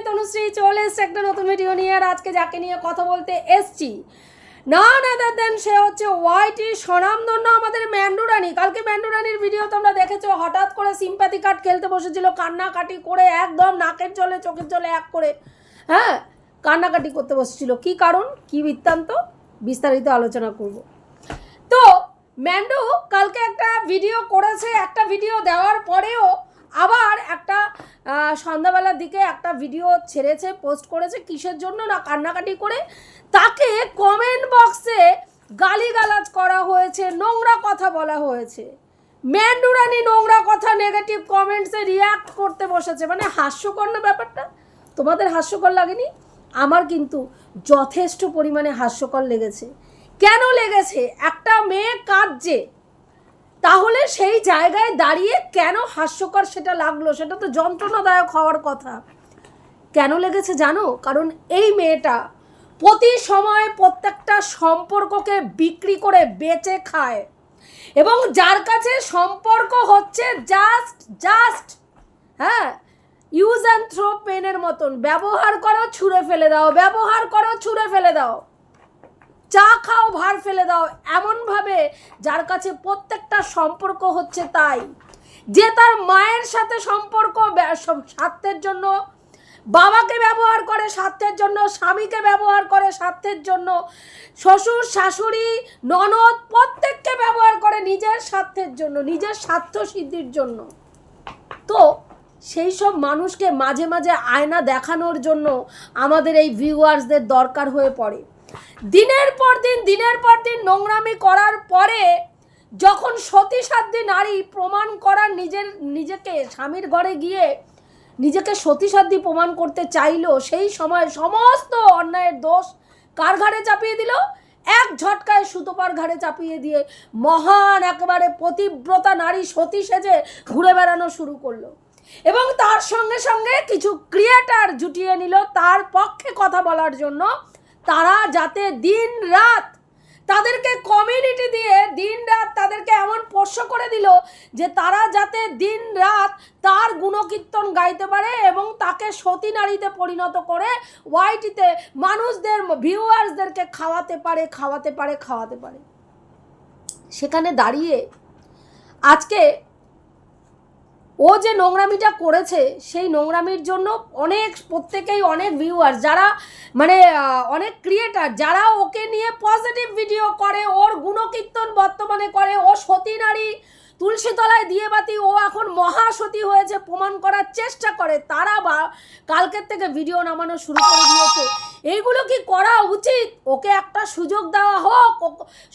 আমি তনুশ্রী চলে এসছি একটা নতুন ভিডিও নিয়ে, আর আজকে যাকে নিয়ে কথা বলতে এসছি, না না দেন সে হচ্ছে ওয়াইটি স্বনামধন্য আমাদের ম্যান্ডুরানি কালকে ম্যান্ডুরানির ভিডিও তোমরা দেখেছ, হঠাৎ করে সিম্প্যাথি কার্ড খেলতে বসেছিল, কান্নাকাটি করে একদম নাকের জলে, চোখের জলে এক করে হ্যাঁ কান্নাকাটি করতে বসেছিল। কি কারণ? কি বৃত্তান্ত? বিস্তারিত আলোচনা করব। তো, ম্যান্ডু কালকে একটা ভিডিও করেছে, একটা ভিডিও দেওয়ার পরেও আবার একটা সন্ধ্যাবেলার দিকে একটা ভিডিও ছেড়েছে পোস্ট করেছে, কিসের জন্য না কান্নাকাটি করে? তাকে কমেন্ট বক্সে গালিগালাজ করা হয়েছে, নোংরা কথা বলা হয়েছে। ম্যান্ডুরানি নোংরা কথা নেগেটিভ কমেন্টসে রিয়াক্ট করতে বসেছে। মানে হাস্যকর না ব্যাপারটা? তোমাদের হাস্যকর লাগেনি? আমার কিন্তু যথেষ্ট পরিমাণে হাস্যকর লেগেছে। কেন লেগেছে? একটা মেয়ে কাঁদছে। তাহলে সেই জায়গায় দাঁড়িয়ে কেন হাস্যকর সেটা লাগল? সেটা তো যন্ত্রণাদায়ক হওয়ার কথা। কেন লেগেছে জানো? কারণ এই মেয়েটা প্রতি সময় প্রত্যেকটা সম্পর্ককে বিক্রি করে বেচে খায়। এবং যার কাছে সম্পর্ক হচ্ছে জাস্ট জাস্ট হ্যাঁ? ইউজ অ্যান্ড থ্রো পেনের মতন। ব্যবহার করো, ছুঁড়ে ফেলে দাও। ব্যবহার করো, ছুঁড়ে ফেলে দাও। চা খাও, ভার ফেলে দাও। এমনভাবে যার কাছে প্রত্যেকটা সম্পর্ক হচ্ছে তাই। যে তার মায়ের সাথে সম্পর্ক স্বার্থের জন্য, বাবাকে ব্যবহার করে স্বার্থের জন্য, স্বামীকে ব্যবহার করে স্বার্থের জন্য, শ্বশুর, শাশুড়ি, ননদ প্রত্যেককে ব্যবহার করে নিজের স্বার্থের জন্য, নিজের স্বার্থ সিদ্ধির জন্য। তো সেই সব মানুষকে মাঝে মাঝে আয়না দেখানোর জন্য আমাদের এই ভিউয়ার্সদের দরকার হয়ে পড়ে। দিনের পর দিন, দিনের পর দিন নোংরামি করার পরে যখন সতী সাধ্যী নারী প্রমাণ করার নিজের, নিজেকে স্বামীর ঘরে গিয়ে নিজেকে সতীসাধ্যী প্রমাণ করতে চাইলো, সেই সময় সমস্ত অন্যায়ের দোষ কার ঘাড়ে চাপিয়ে দিল? এক ঝটকায় সুতোপার ঘাড়ে চাপিয়ে দিয়ে মহান, একেবারে পতিব্রতা নারী সতী সেজে ঘুরে বেড়ানো শুরু করল। এবং তার সঙ্গে সঙ্গে কিছু ক্রিয়েটার জুটিয়ে নিল, তার পক্ষে কথা বলার জন্য তারা যাতে দিন রাত তাদেরকে কমিউনিটি দিয়ে দিন রাত তাদেরকে এমন পোষ্য করে দিল যে তারা যাতে দিন রাত তার গুণকীর্তন গাইতে পারে এবং তাকে সতী নারীতে পরিণত করে ওয়াইটিতে মানুষদের ভিউয়ার্সদেরকে খাওয়াতে পারে খাওয়াতে পারে খাওয়াতে পারে। সেখানে দাঁড়িয়ে আজকে ও যে নোংরামিটা করেছে, সেই নোংরামির জন্য অনেক, প্রত্যেকেই অনেক ভিউয়ার যারা মানে অনেক ক্রিয়েটার যারা ওকে নিয়ে পজিটিভ ভিডিও করে, ওর গুণকীর্তন বর্তমানে করে, ও সতী নারী তুলসীতলায় দিয়ে বাতি, ও এখন মহাসতী হয়েছে, প্রমাণ করার চেষ্টা করে। তারা বা কালকের থেকে ভিডিও নামানো শুরু করে দিয়েছে। এইগুলো কি করা উচিত? ওকে একটা সুযোগ দেওয়া হোক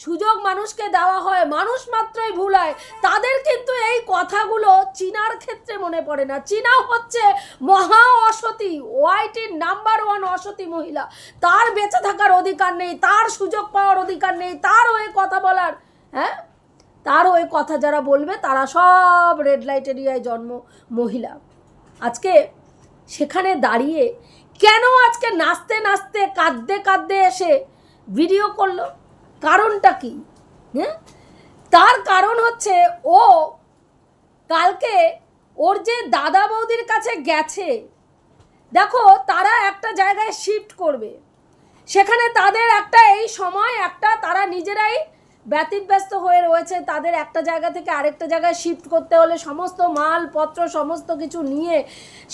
সুযোগ মানুষকে দেওয়া হয়, মানুষ মাত্রই ভুল হয়। তাদের কিন্তু এই কথাগুলো চীনার ক্ষেত্রে মনে পড়ে না। চীনা হচ্ছে মহা অসতী ওয়াইটির নাম্বার ওয়ান অসতী মহিলা। তার বেঁচে থাকার অধিকার নেই, তার সুযোগ পাওয়ার অধিকার নেই তার হয়ে কথা বলার হ্যাঁ? তার ওই কথা যারা বলবে তারা সব রেড লাইট এরিয়ায় জন্ম মহিলা। আজকে সেখানে দাঁড়িয়ে কেন আজকে নাচতে নাচতে, কাঁদতে কাঁদতে এসে ভিডিও করল? কারণটা কি? হ্যাঁ? তার কারণ হচ্ছে ও কালকে ওর যে দাদা বৌদির কাছে গেছে, দেখো তারা একটা জায়গায় শিফট করবে। সেখানে তাদের একটা এই সময় একটা তারা নিজেরাই ব্যতিব্যস্ত হয়ে রয়েছে। তাদের একটা জায়গা থেকে আরেকটা জায়গায় শিফট করতে হলে সমস্ত মালপত্র, সমস্ত কিছু নিয়ে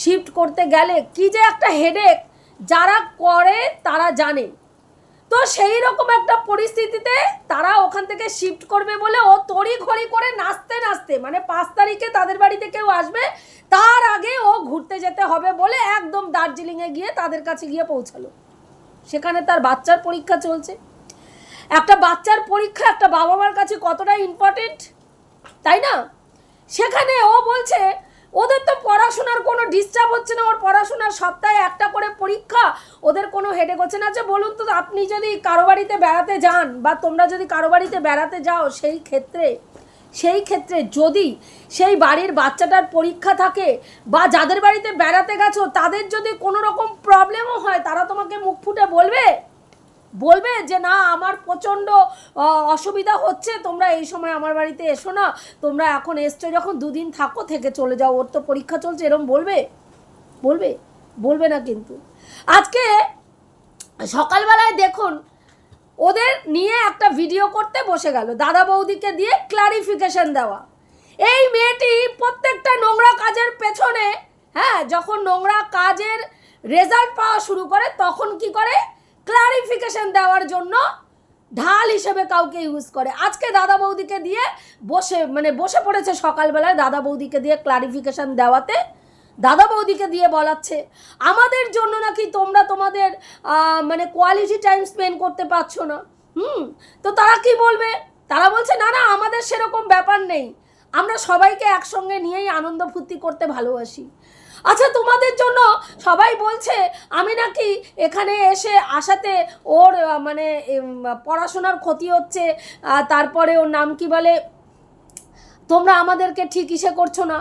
শিফট করতে গেলে কি যে একটা হেডেক যারা করে তারা জানে। তো সেই রকম একটা পরিস্থিতিতে তারা ওখান থেকে শিফট করবে বলে ও তড়ি ঘড়ি করে নাচতে নাচতে মানে পাঁচ তারিখে তাদের বাড়িতে কেউ আসবে, তার আগে ও ঘুরতে যেতে হবে বলে একদম দার্জিলিংয়ে গিয়ে তাদের কাছে গিয়ে পৌঁছালো। সেখানে তার বাচ্চার পরীক্ষা চলছে। একটা বাচ্চার পরীক্ষা একটা বাবা মার কাছে কতটা ইম্পর্টেন্ট তাই না? সেখানে ও বলছে, ওদের তো পড়াশোনার কোনো ডিস্টার্ব হচ্ছে না। ওর পড়াশোনার সপ্তাহে একটা করে পরীক্ষা। ওদের কোনো হেডেক হচ্ছে না। আচ্ছা বলুন তো, আপনি যদি কারও বাড়িতে বেড়াতে যান বা তোমরা যদি কারও বাড়িতে বেড়াতে যাও, সেই ক্ষেত্রে সেই ক্ষেত্রে যদি সেই বাড়ির বাচ্চাটার পরীক্ষা থাকে বা যাদের বাড়িতে বেড়াতে গেছো, তাদের যদি কোনো রকম প্রবলেমও হয়, তারা তোমাকে মুখ ফুটে বলবে? বলবে যে, না, আমার প্রচণ্ড অসুবিধা হচ্ছে, তোমরা এই সময় আমার বাড়িতে এসো না, তোমরা এখন এসছো, যখন দুদিন থাকো, থেকে চলে যাও, ওর তো পরীক্ষা চলছে, এরম বলবে? বলবে বলবে না কিন্তু। আজকে সকালবেলায় দেখুন, ওদের নিয়ে একটা ভিডিও করতে বসে গেল, দাদা বৌদিকে দিয়ে ক্লারিফিকেশন দেওয়া। এই মেয়েটি প্রত্যেকটা নোংরা কাজের পেছনে হ্যাঁ যখন নোংরা কাজের রেজাল্ট পাওয়া শুরু করে, তখন কি করে? ক্লারিফিকেশন দেওয়ার জন্য ঢাল হিসেবে কাউকে ইউজ করে। আজকে দাদা বৌদিকে দিয়ে বসে মানে বসে পড়েছে সকালবেলায় দাদা বৌদিকে দিয়ে ক্লারিফিকেশন দেওয়াতে। দাদা বৌদিকে দিয়ে বলাচ্ছে, আমাদের জন্য নাকি তোমরা তোমাদের মানে কোয়ালিটি টাইম স্পেন্ড করতে পারছ না। হুম, তো তারা কি বলবে? তারা বলছে, না না, আমাদের সেরকম ব্যাপার নেই। আমরা সবাইকে একসঙ্গে নিয়েই আনন্দ ফুর্তি করতে ভালোবাসি। আচ্ছা তোমাদের জন্য সবাই বলছে, আমি নাকি এখানে এসে আসাতে ওর মানে পড়াশোনার ক্ষতি হচ্ছে তারপরে ওর নাম কি বলে? তোমরা আমাদেরকে ঠিক ইসে করছ না।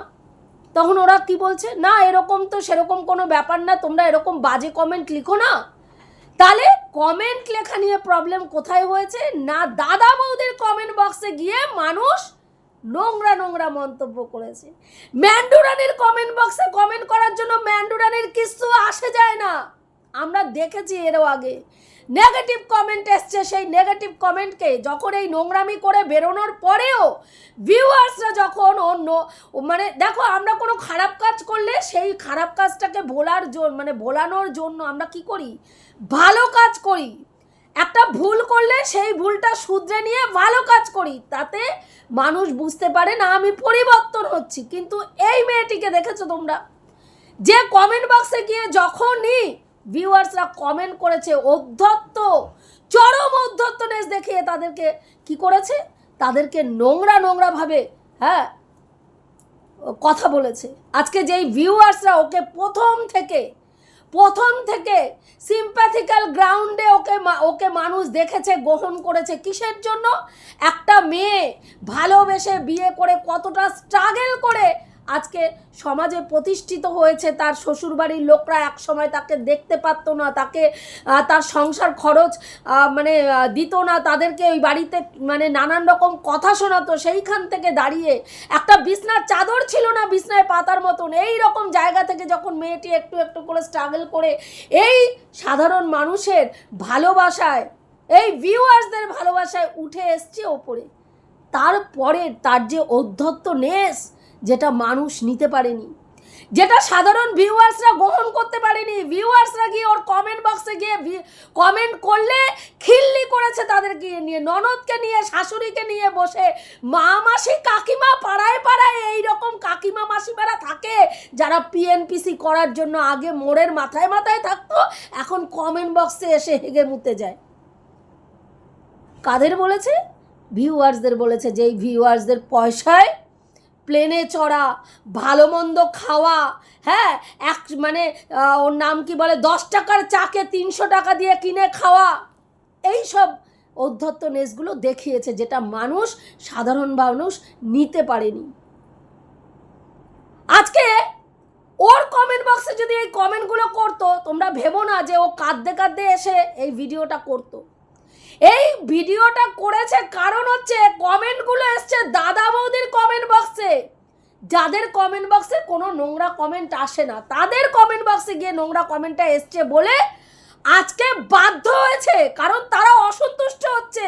তখন ওরা কি বলছে? না, এরকম তো সেরকম কোনো ব্যাপার না, তোমরা এরকম বাজে কমেন্ট লিখো না। তাহলে কমেন্ট লেখা নিয়ে প্রবলেম কোথায় হয়েছে? না, দাদা বৌদির কমেন্ট বক্সে গিয়ে মানুষ নোংরা নোংরা মন্তব্য করেছে। ম্যান্ডুরানির কমেন্ট বক্সে কমেন্ট করার জন্য ম্যান্ডুরানির কিছু আসে যায় না। আমরা দেখেছি এরও আগে। নেগেটিভ কমেন্ট এসছে, সেই নেগেটিভ কমেন্টকে যখন এই নোংরামি করে বেরোনোর পরেও ভিউয়ার্সরা যখন অন্য মানে দেখো, আমরা কোনো খারাপ কাজ করলে সেই খারাপ কাজটাকে ভোলার জন্য মানে ভোলানোর জন্য আমরা কি করি? ভালো কাজ করি। একটা ভুল করলে সেই ভুলটা শুধরে নিয়ে ভালো কাজ করি, তাতে মানুষ বুঝতে পারে, না, আমি পরিবর্তন হচ্ছি। কিন্তু এই মেয়েটিকে দেখেছ তোমরা? যে কমেন্ট বক্সে গিয়ে যখনই ভিউয়ার্সরা কমেন্ট করেছে, অধ্যত্ত, চরম অধ্যত্তনেস দেখিয়ে তাদেরকে কি করেছে? তাদেরকে নোংরা, নোংরাভাবে হ্যাঁ কথা বলেছে। আজকে যেই ভিউয়ার্সরা ওকে প্রথম থেকে প্রথম থেকে সিম্প্যাথিক্যাল গ্রাউন্ডে ওকে ওকে মানুষ দেখেছে, গ্রহণ করেছে কিসের জন্য? একটা মেয়ে ভালোবেসে বিয়ে করে কতটা স্ট্রাগেল করে আজকে সমাজে প্রতিষ্ঠিত হয়েছে, তার শ্বশুরবাড়ির লোকরা একসময় তাকে দেখতে পারতো না, তাকে তার সংসার খরচ মানে দিত না, তাদেরকে ওই বাড়িতে মানে নানান রকম কথা শোনাতো, সেইখান থেকে দাঁড়িয়ে একটা বিছনার চাদর ছিল না বিছনায় পাতার মতন, এই রকম জায়গা থেকে যখন মেয়েটি একটু একটু করে স্ট্রাগল করে, এই সাধারণ মানুষের ভালোবাসায়, এই ভিউয়ার্সদের ভালোবাসায় উঠে এসছে ওপরে। তারপরে তার যে অধ্যত্ত নেস যেটা মানুষ নিতে পারেনি, যেটা সাধারণ ভিউয়ার্সরা গ্রহণ করতে পারেনি ভিউয়ার্সরা গিয়ে ওর কমেন্ট বক্সে গিয়ে কমেন্ট করলে খিল্লি করেছে তাদেরকে নিয়ে, ননদকে নিয়ে, শাশুড়িকে নিয়ে বসে। মা মাসি কাকিমা পাড়ায় পাড়ায় এই রকম কাকিমা মাসিমারা থাকে, যারা পিএনপিসি করার জন্য আগে মোড়ের মাথায় মাথায় থাকতো, এখন কমেন্ট বক্সে এসে হেগে মুতে যায়। কাদের বলেছে? ভিউয়ার্সদের বলেছে যেই ভিউয়ার্সদের পয়সায় প্লেনে চড়া, ভালো মন্দ খাওয়া হ্যাঁ? এক মানে ওর নাম কি বলে? দশ টাকার চাকে তিনশো টাকা দিয়ে কিনে খাওয়া। এই সব অধ্যত্ত নেসগুলো দেখিয়েছে যেটা মানুষ, সাধারণ মানুষ নিতে পারেনি। আজকে ওর কমেন্ট বক্সে যদি এই কমেন্টগুলো করতো, তোমরা ভেবো না যে ও কাঁদতে কাঁদতে এসে এই ভিডিওটা করতো। এই ভিডিওটা করেছে কারণ হচ্ছে কমেন্টগুলো এসছে দাদা বৌদির কমেন্ট বক্সে যাদের কমেন্ট বক্সে কোনো নোংরা কমেন্ট আসে না, তাদের কমেন্ট বক্সে গিয়ে নোংরা কমেন্টটা এসছে বলে আজকে বাধ্য হয়েছে, কারণ তারা অসন্তুষ্ট হচ্ছে।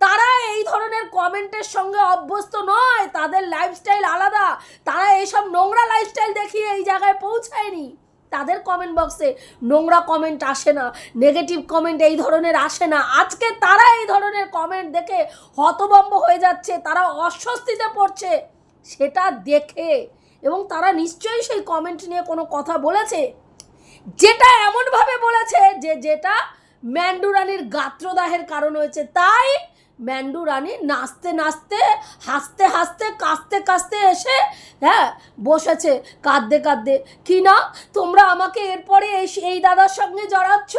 তারা এই ধরনের কমেন্টের সঙ্গে অভ্যস্ত নয়, তাদের লাইফস্টাইল আলাদা। তারা এইসব নোংরা লাইফস্টাইল দেখিয়ে এই জায়গায় পৌঁছায়নি। তাদের কমেন্ট বক্সে নোংরা কমেন্ট আসে না নেগেটিভ কমেন্ট এই ধরনের আসে না। আজকে তারা এই ধরনের কমেন্ট দেখে হতবম্ব হয়ে যাচ্ছে, তারা অস্বস্তিতে পড়ছে, সেটা দেখে। এবং তারা নিশ্চয়ই সেই কমেন্ট নিয়ে কোনো কথা বলেছে। যেটা এমনভাবে বলেছে যে, যেটা ম্যান্ডুরানির গাত্রদাহের কারণ হয়েছে। তাই ম্যান্ডু রানী নাচতে নাচতে, হাসতে হাসতে, কাঁদতে কাঁদতে এসে হ্যাঁ বসেছে, কাঁদতে কাঁদতে। কি না? তোমরা আমাকে এরপরে এই দাদার সঙ্গে জড়াচ্ছ,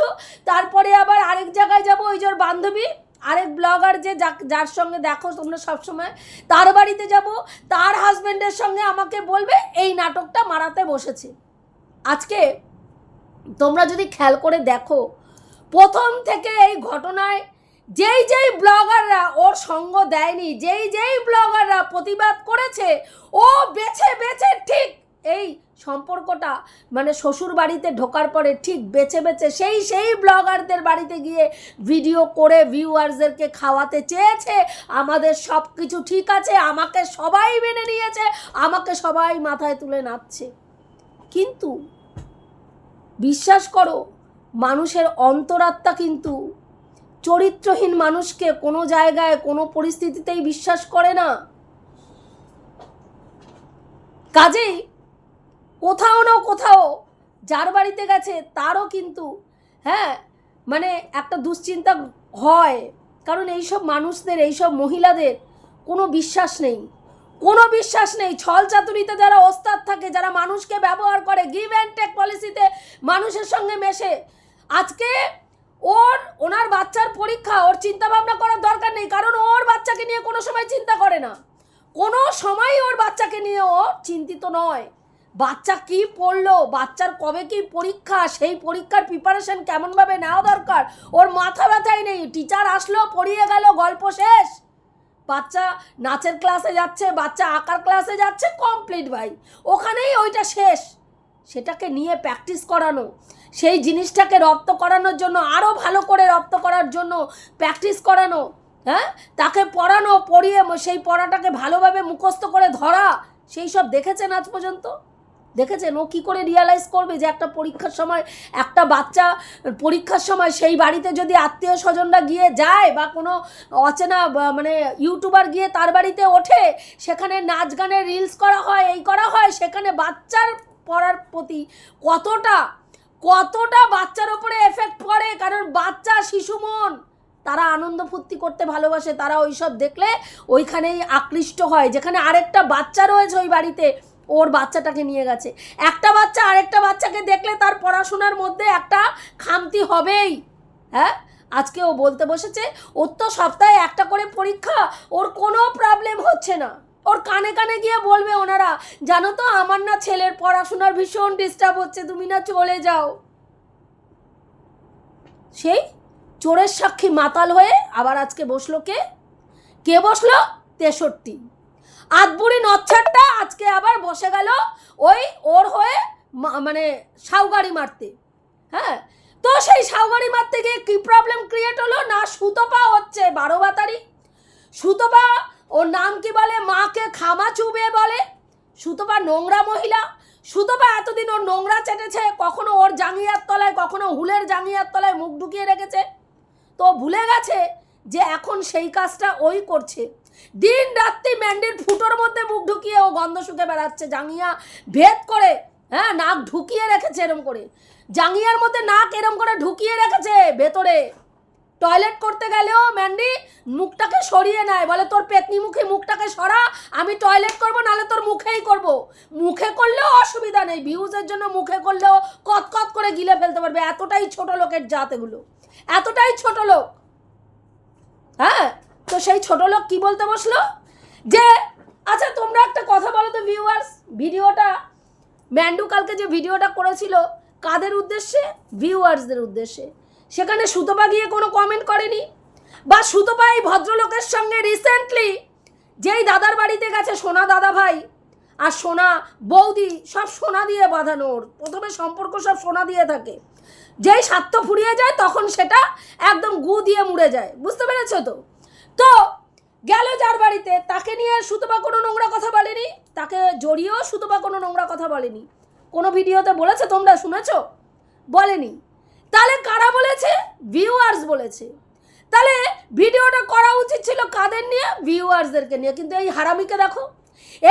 তারপরে আবার আরেক জায়গায় যাব, ওই ওর বান্ধবী, আরেক ব্লগার যে যার সঙ্গে দেখো তোমরা সবসময়, তার বাড়িতে যাব, তার হাজবেন্ডের সঙ্গে আমাকে বলবে, এই নাটকটা মারাতে বসেছে। আজকে তোমরা যদি খেয়াল করে দেখো, প্রথম থেকে এই ঘটনায় যেই যেই ব্লগাররা ওর সঙ্গ দেয়নি, যেই যেই ব্লগাররা প্রতিবাদ করেছে, ও বেছে বেছে ঠিক এই সম্পর্কটা মানে শ্বশুর বাড়িতে ঢোকার পরে ঠিক বেছে বেছে সেই সেই ব্লগারদের বাড়িতে গিয়ে ভিডিও করে ভিউয়ার্সদেরকে খাওয়াতে চেয়েছে, আমাদের সব কিছু ঠিক আছে, আমাকে সবাই মেনে নিয়েছে, আমাকে সবাই মাথায় তুলে নাচছে। কিন্তু, বিশ্বাস করো, মানুষের অন্তরাত্মা কিন্তু চরিত্রহীন মানুষকে কোনো জায়গায়, কোনো পরিস্থিতিতেই বিশ্বাস করে না। কাজেই কোথাও না কোথাও যার বাড়িতে গেছে তারও কিন্তু হ্যাঁ মানে একটা দুশ্চিন্তা হয়। কারণ এইসব মানুষদের, এইসব মহিলাদের কোনো বিশ্বাস নেই। কোনো বিশ্বাস নেই। ছল চাতুরিতে যারা ওস্তাদ থাকে, যারা মানুষকে ব্যবহার করে গিভ অ্যান্ড টেক পলিসিতে মানুষের সঙ্গে মেশে। আজকে ওর, ওনার বাচ্চার পরীক্ষা, ওর চিন্তা ভাবনা করার দরকার নেই, কারণ ওর বাচ্চাকে নিয়ে কোনো সময় চিন্তা করে না। কোনো সময় ওর বাচ্চাকে নিয়ে ও চিন্তিত নয়। বাচ্চা কি পড়ল, বাচ্চার কবে কি পরীক্ষা, সেই পরীক্ষার প্রিপারেশন কেমনভাবে নেওয়া দরকার, ওর মাথা ব্যথাই নেই টিচার আসলো, পড়িয়ে গেল, গল্প শেষ। বাচ্চা নাচের ক্লাসে যাচ্ছে, বাচ্চা আঁকার ক্লাসে যাচ্ছে কমপ্লিট ভাই। ওখানেই ওইটা শেষ। সেটাকে নিয়ে প্র্যাকটিস করানো। সেই জিনিসটাকে রপ্ত করানোর জন্য আরও ভালো করে রপ্ত করার জন্য প্র্যাকটিস করানো হ্যাঁ? তাকে পড়ানো, পড়িয়ে সেই পড়াটাকে ভালোভাবে মুখস্থ করে ধরা, সেই সব দেখেছেন আজ পর্যন্ত? দেখেছেন? ও কী করে রিয়ালাইজ করবে যে একটা পরীক্ষার সময়, একটা বাচ্চা পরীক্ষার সময় সেই বাড়িতে যদি আত্মীয় স্বজনরা গিয়ে যায় বা কোনো অচেনা মানে ইউটিউবার গিয়ে তার বাড়িতে ওঠে, সেখানে নাচ গানের রিলস করা হয়, এই করা হয়, সেখানে বাচ্চার পড়ার প্রতি কতটা কতটা বাচ্চার ওপরে এফেক্ট পড়ে? কারণ বাচ্চা, শিশু মন, তারা আনন্দ ফুর্তি করতে ভালোবাসে, তারা ওইসব দেখলে ওইখানেই আকৃষ্ট হয়। যেখানে আরেকটা বাচ্চা রয়েছে ওই বাড়িতে, ওর বাচ্চাটাকে নিয়ে গেছে। একটা বাচ্চা আরেকটা বাচ্চাকে দেখলে তার পড়াশোনার মধ্যে একটা খামতি হবেই। হ্যাঁ? আজকে ও বলতে বসেছে, ওর তো সপ্তাহে একটা করে পরীক্ষা, ওর কোনো প্রবলেম হচ্ছে না। ওর কানে কানে গিয়ে বলবে ওনারা, জানো তো আমার না ছেলের পড়াশোনার ভীষণ ডিস্টার্ব হচ্ছে, তুমি না চলে যাও। সেই চোরের সাক্ষী মাতাল হয়ে আবার আজকে বসল কে? কে বসল? তেষট্টি। আদবুড়ি নচ্ছারটা আজকে আবার বসে গেল ওই ওর হয়ে মানে সাউগাড়ি মারতে। হ্যাঁ? তো সেই সাউগাড়ি মারতে গিয়ে কী প্রবলেম ক্রিয়েট হলো? না সুতপা হচ্ছে বারো বাতারি। সুতপা ওর নাম কি বলে? মাকে খামা চুবে বলে? সুতপা নোংরা মহিলা। সুতপা এতদিন ওর নোংরা চেটেছে, কখনো ওর জাঙ্গিয়ার তলায়, কখনো হুলের জাঙ্গিয়ার তলায় মুখ ঢুকিয়ে রেখেছে। তো ভুলে গেছে যে এখন সেই কাজটা ওই করছে। দিন রাত্রি ম্যান্ডির ফুটোর মধ্যে মুখ ঢুকিয়ে ও গন্ধ শুকে বেড়াচ্ছে। জাঙ্গিয়া ভেদ করে হ্যাঁ নাক ঢুকিয়ে রেখেছে এরম করে। জাঙ্গিয়ার মধ্যে নাক এরম করে ঢুকিয়ে রেখেছে ভেতরে। টয়লেট করতে গেলেও ম্যান্ডি মুখটাকে সরিয়ে নেয়। বলে, তোর পেতনি মুখে মুখটাকে সরা, আমি টয়লেট করব, নাহলে তোর মুখেই করব। মুখে করলেও অসুবিধা নেই। ভিউজের জন্য মুখে করলেও কতকত করে গিলে ফেলতে পারবে। এতটাই ছোট লোকের জাত এগুলো। এতটাই ছোট লোক। হ্যাঁ? তো সেই ছোট লোক কি বলতে বসল? যে আচ্ছা তোমরা একটা কথা বলো তো ভিউয়ার্স ভিডিওটা। ম্যান্ডু কালকে যে ভিডিওটা করেছিল, কাদের উদ্দেশ্যে? ভিউয়ার্সদের উদ্দেশ্যে। সেখানে সুতপা গিয়ে কোনো কমেন্ট করেনি? বা সুতপা এই ভদ্রলোকের সঙ্গে রিসেন্টলি যেই দাদার বাড়িতে গেছে সোনা দাদা ভাই আর সোনা বৌদি সব সোনা দিয়ে বাঁধানো ওর। প্রথমে সম্পর্ক সব সোনা দিয়ে থাকে। যেই স্বার্থ ফুরিয়ে যায় তখন সেটা একদম গু দিয়ে মুড়ে যায়। বুঝতে পেরেছ তো? তো গেল যার বাড়িতে, তাকে নিয়ে সুতপা কোনো নোংরা কথা বলেনি? তাকে জড়িয়েও সুতপা কোনো নোংরা কথা বলেনি। কোনো ভিডিওতে বলেছে তোমরা শুনেছো? বলেনি। তাহলে কারা বলেছে? ভিউয়ার্স বলেছে। তাহলে ভিডিওটা করা উচিত ছিল কাদের নিয়ে? ভিউয়ার্সদেরকে নিয়ে। কিন্তু এই হারামিকে দেখো।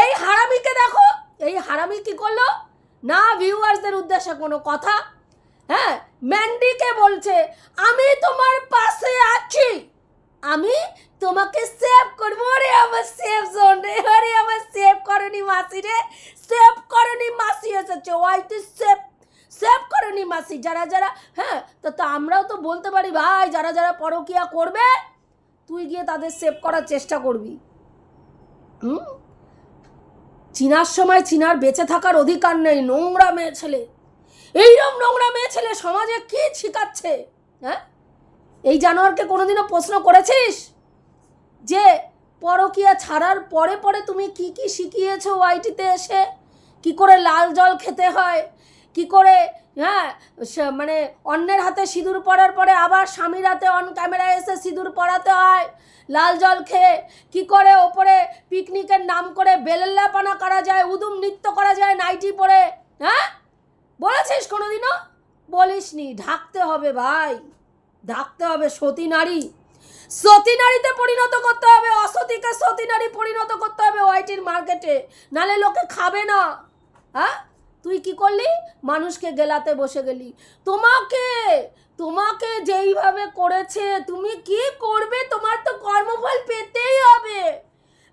এই হারামিকে দেখো। এই হারামি কি করল? না ভিউয়ার্সদের উদ্দেশ্যে কোনো কথা। হ্যাঁ ম্যান্ডিকে বলছে, আমি তোমার পাশে আছি। আমি তোমাকে সেভ করব। রে আমার সেভ জোন রে। আরে আমার সেভ করনি মাসি রে। সেভ করনি মাসি এসেছে। ওয়াই তুই সেভ সেভ করনি মাসি, যারা যারা হ্যাঁ তো তো আমরাও তো বলতে পারি, ভাই, যারা যারা পরকিয়া করবে, তুই গিয়ে তাদের সেভ করার চেষ্টা করবি। হুম? চিনার সময় চিনার বেঁচে থাকার অধিকার নেই, নোংরা মেয়ে ছেলে। এইরকম নোংরা মেয়ে ছেলে সমাজে কি শিখাচ্ছে হ্যাঁ? এই জানোয়ারকে কোনোদিনও প্রশ্ন করেছিস? যে পরকিয়া ছাড়ার পরে পরে তুমি কি কি শিখিয়েছো ওয়াইটিতে এসে? কি করে লাল জল খেতে হয়? কি করে হ্যাঁ মানে অন্যের হাতে সিঁদুর পরার পরে আবার স্বামীর হাতে অন ক্যামেরায় এসে সিঁদুর পরাতে হয়। লাল জল খেয়ে কি করে ওপরে পিকনিকের নাম করে বেলেল্লাপানা করা যায়, উদুম নৃত্য করা যায় নাইটি পরে হ্যাঁ? বলেছিস কোনোদিনও? বলিসনি, ঢাকতে হবে ভাই, ঢাকতে হবে সতী নারী। সতী নারীতে পরিণত করতে হবে, অসতীকে সতী নারী পরিণত করতে হবে, ওয়াইটির মার্কেটে, নালে লোকে খাবে না হ্যাঁ? তুই কি করলি? মানুষকে গেলাতে বসে গেলি। তোমাকে তোমাকে যেইভাবে করেছে, তুমি কি করবে? তোমার তো কর্মফল পেতেই হবে।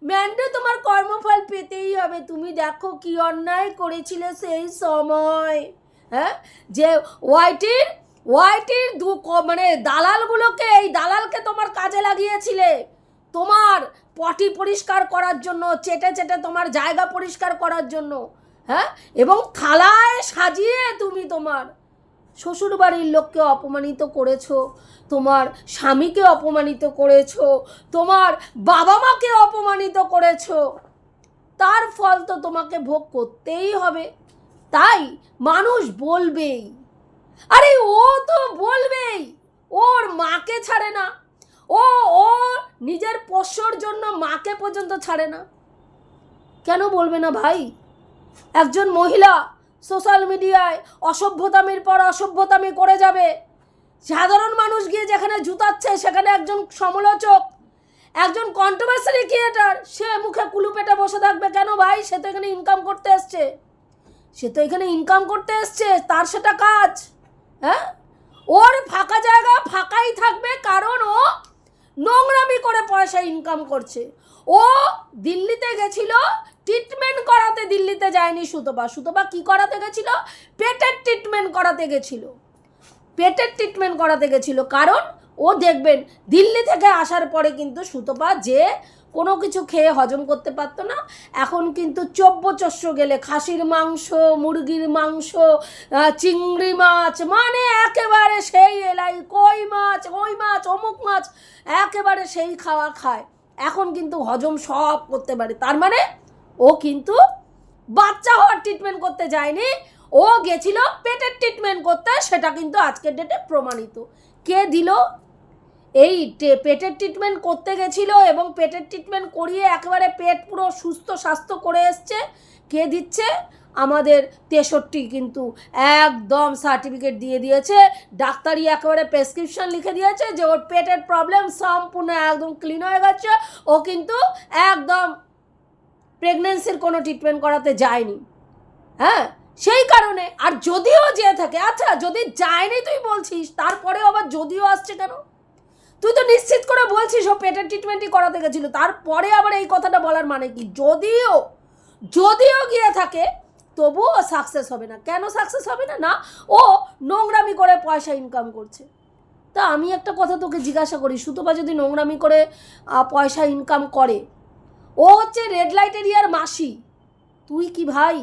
ম্যান্ডে তোমার কর্মফল পেতেই হবে। তুমি দেখো কি অন্যায় করেছিলে সেই সময়। হ্যাঁ? যে ওয়াইটির ওয়াইটির দু মানে দালালগুলোকে, এই দালালকে তোমার কাজে লাগিয়েছিলে। তোমার পটি পরিষ্কার করার জন্য, চেটে চেটে তোমার জায়গা পরিষ্কার করার জন্য। হ্যাঁ? এবং থালায় সাজিয়ে তুমি তোমার শ্বশুরবাড়ির লোককে অপমানিত করেছ, তোমার স্বামীকে অপমানিত করেছ, তোমার বাবা মাকে অপমানিত করেছ। তার ফল তো তোমাকে ভোগ করতেই হবে। তাই মানুষ বলবেই। আরে ও তো বলবেই, ওর মাকে ছাড়ে না। ও ও নিজের পোষ্যর জন্য মাকে পর্যন্ত ছাড়ে না। কেন বলবে না ভাই? একজন মহিলা সোশ্যাল মিডিয়ায় অসভ্যতামির পর অসভ্যতামি করে যাবে। সাধারণ মানুষ গিয়ে যেখানে জুতাচ্ছে, সেখানে একজন সমালোচক, একজন কন্ট্রোভার্সারি ক্রিয়েটার সে মুখে কুলু পেটে বসে থাকবে, কেন ভাই? সে তো এখানে ইনকাম করতে এসছে। সে তো এখানে ইনকাম করতে এসছে, তার সেটা কাজ। হ্যাঁ? ওর ফাঁকা জায়গা ফাঁকাই থাকবে, কারণ ও নোংরামি করে পয়সা ইনকাম করছে। ও দিল্লিতে গেছিল ট্রিটমেন্ট করাতে দিল্লিতে যায়নি সুতপা। সুতপা কি করাতে গেছিল? পেটের ট্রিটমেন্ট করাতে গেছিল। পেটের ট্রিটমেন্ট করাতে গেছিল। কারণ ও দেখবেন, দিল্লি থেকে আসার পরে কিন্তু সুতপা যে কোনো কিছু খেয়ে হজম করতে পারতো না। এখন কিন্তু চব্যচস্য গেলে খাসির মাংস, মুরগির মাংস চিংড়ি মাছ মানে একেবারে সেই এলাই কই মাছ, ওই মাছ, অমুক মাছ, একেবারে সেই খাওয়া খায়। এখন কিন্তু হজম সব করতে পারে। তার মানে ও কিন্তু বাচ্চা হওয়ার ট্রিটমেন্ট করতে যায়নি। ও গেছিল পেটের ট্রিটমেন্ট করতে, সেটা কিন্তু আজকের ডেটে প্রমাণিত। কে দিল? এই পেটের ট্রিটমেন্ট করতে গেছিল এবং পেটের ট্রিটমেন্ট করিয়ে একেবারে পেট পুরো সুস্থ স্বাস্থ্য করে এসছে। কে দিচ্ছে? আমাদের তেষট্টি কিন্তু একদম সার্টিফিকেট দিয়ে দিয়েছে। ডাক্তারি একেবারে প্রেসক্রিপশন লিখে দিয়েছে যে ওর পেটের প্রবলেম সম্পূর্ণ একদম ক্লিন হয়ে গেছে। ও কিন্তু একদম প্রেগনেন্সির কোনো ট্রিটমেন্ট করাতে যায়নি। হ্যাঁ? সেই কারণে আর যদিও যেয়ে থাকে আচ্ছা যদি যায়নি তুই বলছিস তারপরে আবার যদিও আসছে কেন? তুই তো নিশ্চিত করে বলছিস ও পেটের ট্রিটমেন্টই করাতে গেছিল, তারপরে আবার এই কথাটা বলার মানে কি? যদিও যদিও গিয়ে থাকে, তবুও সাকসেস হবে না। কেন সাকসেস হবে না? না, ও নোংরামি করে পয়সা ইনকাম করছে। তা আমি একটা কথা তোকে জিজ্ঞাসা করি, সুতপা যদি নোংরামি করে পয়সা ইনকাম করে ও হচ্ছে রেড লাইট এরিয়ার মাসি। তুই কি ভাই?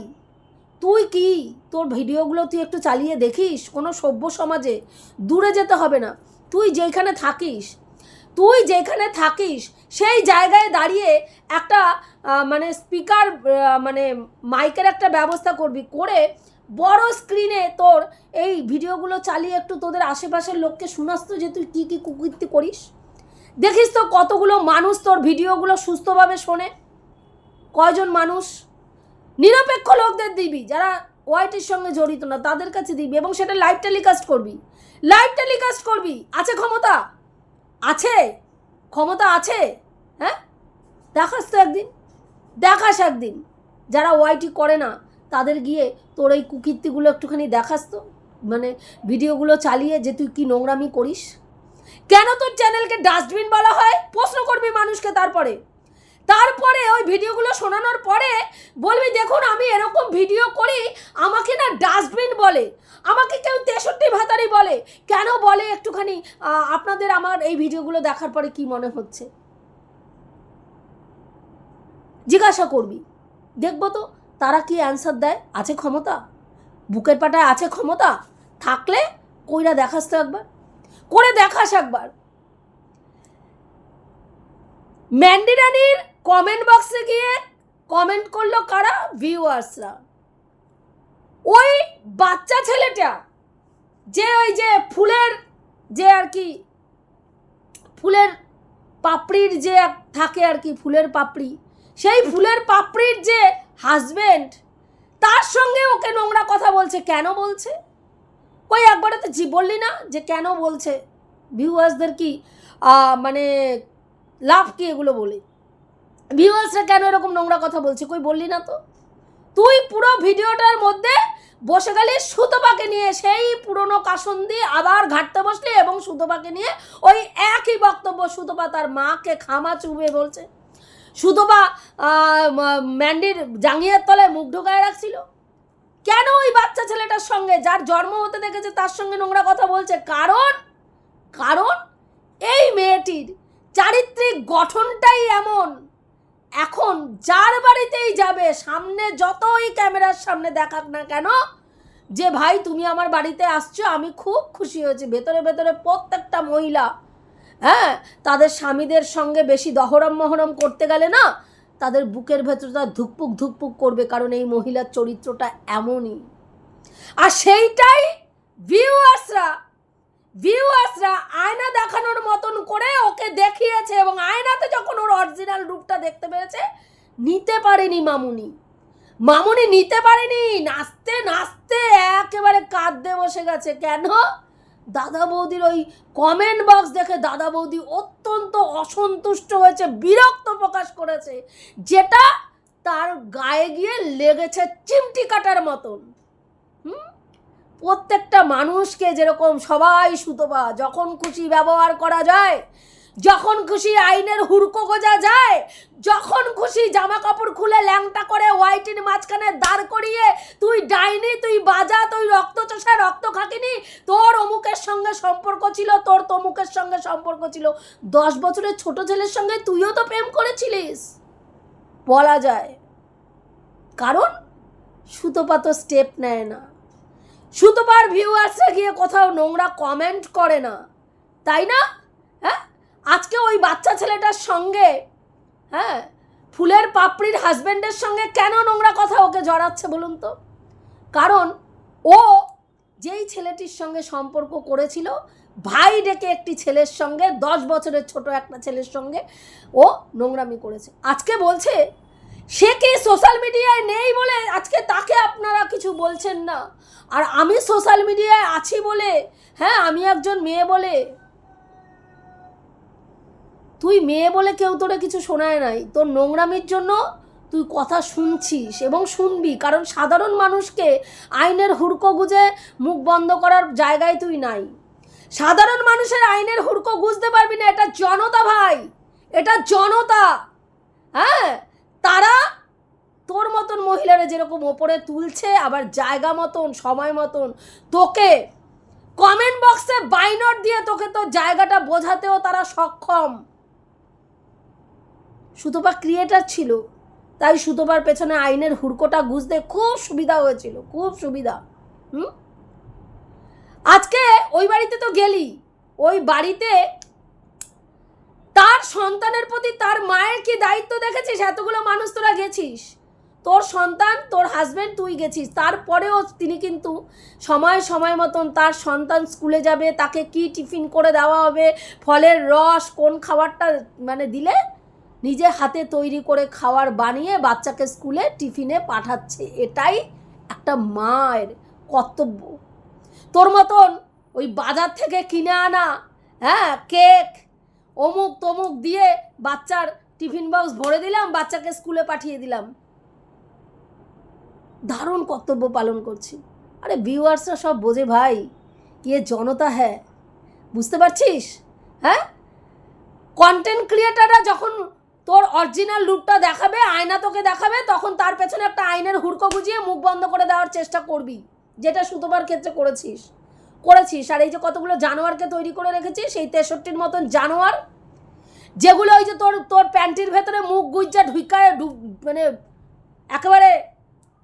তুই কি? তোর ভিডিওগুলো তুই একটু চালিয়ে দেখিস? কোনো সভ্য সমাজে দূরে যেতে হবে না। তুই যেখানে থাকিস, তুই যেখানে থাকিস, সেই জায়গায় দাঁড়িয়ে একটা মানে স্পিকার মানে মাইকের একটা ব্যবস্থা করবি করে বড় স্ক্রিনে তোর এই ভিডিওগুলো চালিয়ে একটু তোদের আশেপাশের লোককে শোনাস তো যে তুই কী কী কুকীর্তি করিস। দেখিস তো কতগুলো মানুষ তোর ভিডিওগুলো সুস্থভাবে শোনে। কয়জন মানুষ? নিরপেক্ষ লোকদের দিবি, যারা ওয়াইটির সঙ্গে জড়িত না, তাদের কাছে দিবি এবং সেটা লাইভ টেলিকাস্ট করবি। লাইভ টেলিকাস্ট করবি। আছে ক্ষমতা? আছে? ক্ষমতা আছে? হ্যাঁ? দেখাস তো একদিন। দেখাস একদিন। যারা ওয়াইটি করে না, তাদের গিয়ে তোর এই কুকীর্তিগুলো একটুখানি দেখাস তো। মানে ভিডিওগুলো চালিয়ে যে তুই কি নোংরামি করিস। কেন তোর চ্যানেলকে ডাস্টবিন বলা হয়? প্রশ্ন করবি মানুষকে তারপরে। তারপরে ওই ভিডিওগুলো শোনানোর পরে বলবি, দেখুন, আমি এরকম ভিডিও করি, আমাকে না ডাস্টবিন বলে। আমাকে কেউ তেষট্টি ভাতারি বলে। কেন বলে একটুখানি? আপনাদের আমার এই ভিডিওগুলো দেখার পরে কি মনে হচ্ছে? জিজ্ঞাসা করবি। দেখব তো, তারা কি অ্যান্সার দেয়? আছে ক্ষমতা? বুকের পাটায় আছে ক্ষমতা? থাকলে কইরা দেখাস তো একবার। করে দেখাস একবার। ম্যান্ডি রানির কমেন্ট বক্সে গিয়ে কমেন্ট করল কারা? ভিউয়ার্সরা। ওই বাচ্চা ছেলেটা, যে ওই যে ফুলের যে আর কি, ফুলের পাপড়ির যে থাকে আর কি, ফুলের পাপড়ি, সেই ফুলের পাপড়ির যে হাজবেন্ড তার সঙ্গে ওকে নোংরা কথা বলছে, কেন বলছে? ওই একবারে তো জি বললি না যে কেন বলছে? ভিউয়ার্সদের কি মানে লাভ কি এগুলো বলে? ভিউয়ার্সরা কেন এরকম নোংরা কথা বলছে? কই বললি না তো? তুই পুরো ভিডিওটার মধ্যে বসে গেলি সুতোপাকে নিয়ে, সেই পুরনো কাসন্দি আবার ঘাটতে বসলি এবং সুতোপাকে নিয়ে ওই একই বক্তব্য সুতোপা তার মাকে খামা চুবে বলছে। সুতোপা ম্যান্ডির জাঙ্গিয়ার তলায় মুখ ঢোকায় রাখছিল। কেন ওই বাচ্চা ছেলেটার সঙ্গে? যার জন্ম হতে দেখেছে, তার সঙ্গে নোংরা কথা বলছে। কারণ কারণ এই মেয়েটির চারিত্রিক গঠনটাই এমন। এখন যার বাড়িতেই যাবে, সামনে যতই ক্যামেরার সামনে দেখাক না কেন, যে ভাই তুমি আমার বাড়িতে আসছো, আমি খুব খুশি হয়েছি। ভেতরে ভেতরে প্রত্যেকটা মহিলা হ্যাঁ তাদের স্বামীদের সঙ্গে বেশি দহরম মহরম করতে গেলে না তাদের বুকের ভেতরটা ধুকপুক ধুকপুক করবে কারণ এই মহিলার চরিত্রটা এমনই। আর সেইটাই ভিউয়ার্সরা ভিউয়ার্সরা আয়না দেখানোর মতন করে ওকে দেখিয়েছে এবং আয়নাতে যখন ওর অরিজিনাল রূপটা দেখতে পেরেছে, নিতে পারেনি মামুনি। মামুনি নিতে পারেনি, নাচতে নাচতে একেবারে কাঁদতে বসে গেছে। কেন? দাদা বৌদির ওই কমেন্ট বক্স দেখে দাদা বৌদি অত্যন্ত অসন্তুষ্ট হয়েছে, বিরক্ত প্রকাশ করেছে, যেটা তার গায়ে গিয়ে লেগেছে চিমটি কাটার মতন। প্রত্যেকটা মানুষকে যেরকম সবাই সুতোপা, যখন খুশি ব্যবহার করা যায় যখন খুশি আইনের হুড়কো গোজা যায়, যখন খুশি জামা কাপড় খুলে ল্যাংটা করে হোয়াইটির মাঝখানে দাঁড় করিয়ে, তুই ডাইনি, তুই বাজা, তুই রক্ত চষা, রক্ত খাকিনি? তোর অমুকের সঙ্গে সম্পর্ক ছিল, তোর তমুকের সঙ্গে সম্পর্ক ছিল। দশ বছরের ছোট ছেলের সঙ্গে তুইও তো প্রেম করেছিলিস। বলা যায়। কারণ সুতোপা তো স্টেপ নেয় না। সুতোপার ভিউয়ার্সরা গিয়ে কোথাও নোংরা কমেন্ট করে না। তাই না? হ্যাঁ? আজকে ওই বাচ্চা ছেলেটার সঙ্গে হ্যাঁ ফুলের পাপড়ির হাজবেন্ডের সঙ্গে কেন নোংরা কথা ওকে জড়াচ্ছে বলুন তো? কারণ ও যেই ছেলেটির সঙ্গে সম্পর্ক করেছিল, ভাই ডেকে একটি ছেলের সঙ্গে, দশ বছরের ছোট একটা ছেলের সঙ্গে ও নোংরামি করেছে। আজকে বলছে, সে কি সোশ্যাল মিডিয়ায় নেই বলে আজকে তাকে আপনারা কিছু বলছেন না? আর আমি সোশ্যাল মিডিয়ায় আছি বলে হ্যাঁ আমি একজন মেয়ে বলে তুই মেয়ে বলে কেউ তোরে কিছু শোনায় নাই। তোর নোংরামির জন্য তুই কথা শুনছিস এবং শুনবি, কারণ সাধারণ মানুষকে আইনের হুড়কো গুজে মুখ বন্ধ করার জায়গায় তুই নাই। সাধারণ মানুষের আইনের হুড়কো গুজতে পারবি না, এটা জনতা ভাই, এটা জনতা। হ্যাঁ তারা তোর মতন মহিলারা যেরকম ওপরে তুলছে, আবার জায়গা মতন, সময় মতন, তোকে কমেন্ট বক্সে বাইনট দিয়ে তোকে তো জায়গাটা বোঝাতেও তারা সক্ষম। সুতোপা ক্রিয়েটার ছিল, তাই সুতোপার পেছনে আইনের হুড়কোটা গুজতে খুব সুবিধা হয়েছিল, খুব সুবিধা। হুম? আজকে ওই বাড়িতে তো গেলি, ওই বাড়িতে তার সন্তানের প্রতি তার মায়ের কি দায়িত্ব দেখেছিস? এতগুলো মানুষ তোরা গেছিস। তোর সন্তান, তোর হাজব্যান্ড তুই গেছিস। তারপরেও তিনি কিন্তু সময় সময় মতন তার সন্তান স্কুলে যাবে, তাকে কি টিফিন করে দেওয়া হবে, ফলের রস, কোন খাবারটা মানে দিলে নিজে হাতে তৈরি করে খাওয়ার বানিয়ে বাচ্চাকে স্কুলে টিফিনে পাঠাচ্ছে। এটাই একটা মায়ের কর্তব্য। তোর মতন ওই বাজার থেকে কিনে আনা হ্যাঁ কেক অমুক তমুক দিয়ে বাচ্চার টিফিন বক্স ভরে দিলাম, বাচ্চাকে স্কুলে পাঠিয়ে দিলাম। দারুণ কর্তব্য পালন করছি। আরে ভিউয়ার্সরা সব বোঝে ভাই ইয়ে জনতা হ্যাঁ বুঝতে পারছিস? হ্যাঁ? কন্টেন্ট ক্রিয়েটাররা যখন তোর অরিজিনাল লুকটা দেখাবে, আয়না তোকে দেখাবে, তখন তার পেছনে একটা আয়নার হুড়কো গুজিয়ে মুখ বন্ধ করে দেওয়ার চেষ্টা করবি, যেটা সুতোবার ক্ষেত্রে করেছিস। করেছিস, আর এই যে কতগুলো জানোয়ারকে তৈরি করে রেখেছিস, সেই তেষট্টির মতন জানোয়ার, যেগুলো ওই যে তোর তোর প্যান্টির ভেতরে মুখ গুজ্জা ঢুকায় ঢু- মানে একেবারে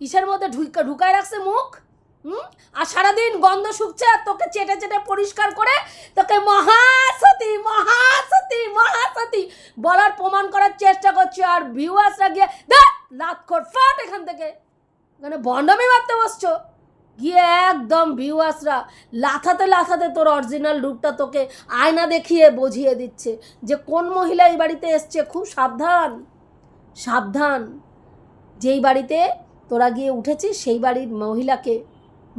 ইসের মধ্যে ঢুকা, ঢুকায় রাখছে মুখ হুম? আর সারাদিন গন্ধ শুকছে, আর তোকে চেটে চেটে পরিষ্কার করে তোকে মহাসতী মহাসতী মহাসতী বলার প্রমাণ করার চেষ্টা করছে। আর ভিউয়ার্সরা গিয়ে দেখ লাত খোর ফাট এখান থেকে। এখানে বন্ডামি মারতে বসছো? গিয়ে একদম ভিউয়ার্সরা লাথাতে লাথাতে তোর অরিজিনাল রূপটা তোকে আয়না দেখিয়ে বুঝিয়ে দিচ্ছে যে কোন মহিলা এই বাড়িতে এসছে। খুব সাবধান সাবধান। যেই বাড়িতে তোরা গিয়ে উঠেছিস, সেই বাড়ির মহিলাকে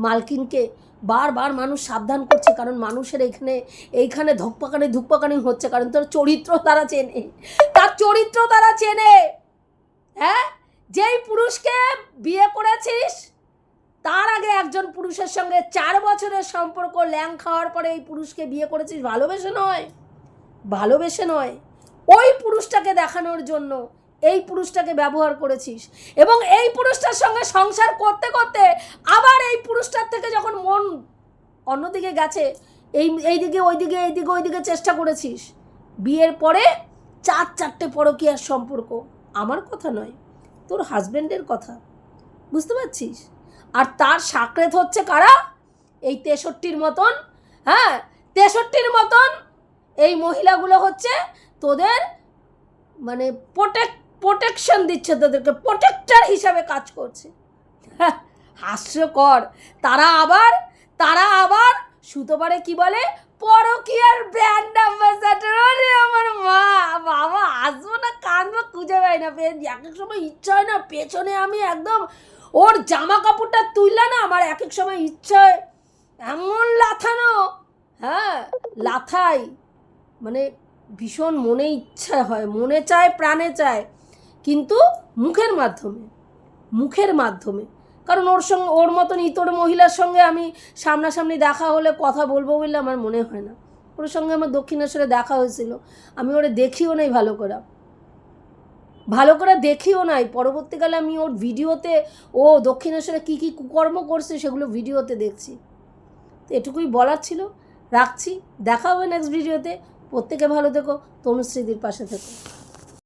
মালকিনকে বারবার মানুষ সাবধান করছে, কারণ মানুষের এখানে, এইখানে ধকপাকানি, ধুকপাকানি হচ্ছে, কারণ তোর চরিত্র তারা চেনে। তার চরিত্র তারা চেনে। হ্যাঁ? যেই পুরুষকে বিয়ে করেছিস, তার আগে একজন পুরুষের সঙ্গে চার বছরের সম্পর্ক ল্যাং খাওয়ার পরে এই পুরুষকে বিয়ে করেছিস, ভালোবেসে নয়। ভালোবেসে নয়। ওই পুরুষটাকে দেখানোর জন্য এই পুরুষটাকে ব্যবহার করেছিস। এবং এই পুরুষটার সঙ্গে সংসার করতে করতে আবার এই পুরুষটার থেকে যখন মন অন্যদিকে গেছে, এই, এইদিকে, ওইদিকে এইদিকে, ওইদিকে চেষ্টা করেছিস। বিয়ের পরে চার, চারটে পরকীয়ার সম্পর্ক। আমার কথা নয়, তোর হাজব্যান্ডের কথা। বুঝতে পারছিস? আর তার সাকরেত হচ্ছে কারা? এই তেষট্টির মতন হ্যাঁ তেষট্টির মতন এই মহিলাগুলো হচ্ছে তোদের মানে প্রোটেক্ট প্রোটেকশন দিচ্ছে তোদেরকে প্রোটেক্টর হিসাবে কাজ করছে। হ্যাঁ, হাস্যকর। তারা আবার তারা আবার সুতোবারে কি বলে? পরকিয়ার ব্র্যান্ড অ্যাম্বাসাডার আমার মা বাবা আসব না কাঁদবো খুঁজে পাই না। এক এক সময় ইচ্ছা হয় না পেছনে আমি একদম ওর জামা কাপড়টা তুললে না আমার এক এক সময় ইচ্ছা হয়। এমন লাথানো হ্যাঁ লাথাই। মানে ভীষণ মনে ইচ্ছা হয় মনে চায় প্রাণে চায়। কিন্তু মুখের মাধ্যমে মুখের মাধ্যমে। কারণ ওর সঙ্গে, ওর মতন ইতর মহিলার সঙ্গে আমি সামনাসামনি দেখা হলে কথা বলব বলে আমার মনে হয় না। ওর সঙ্গে আমার দক্ষিণেশ্বরে দেখা হয়েছিল। আমি ওরে দেখিও নাই ভালো করে। ভালো করে দেখিও নাই। পরবর্তীকালে আমি ওর ভিডিওতে, ও দক্ষিণেশ্বরে কী কী কুকর্ম করছে সেগুলো ভিডিওতে দেখছি। তো এটুকুই বলার ছিল। রাখছি। দেখা হবে নেক্সট ভিডিওতে প্রত্যেকে ভালো থেকো। তনুশ্রীদির পাশে থেকো।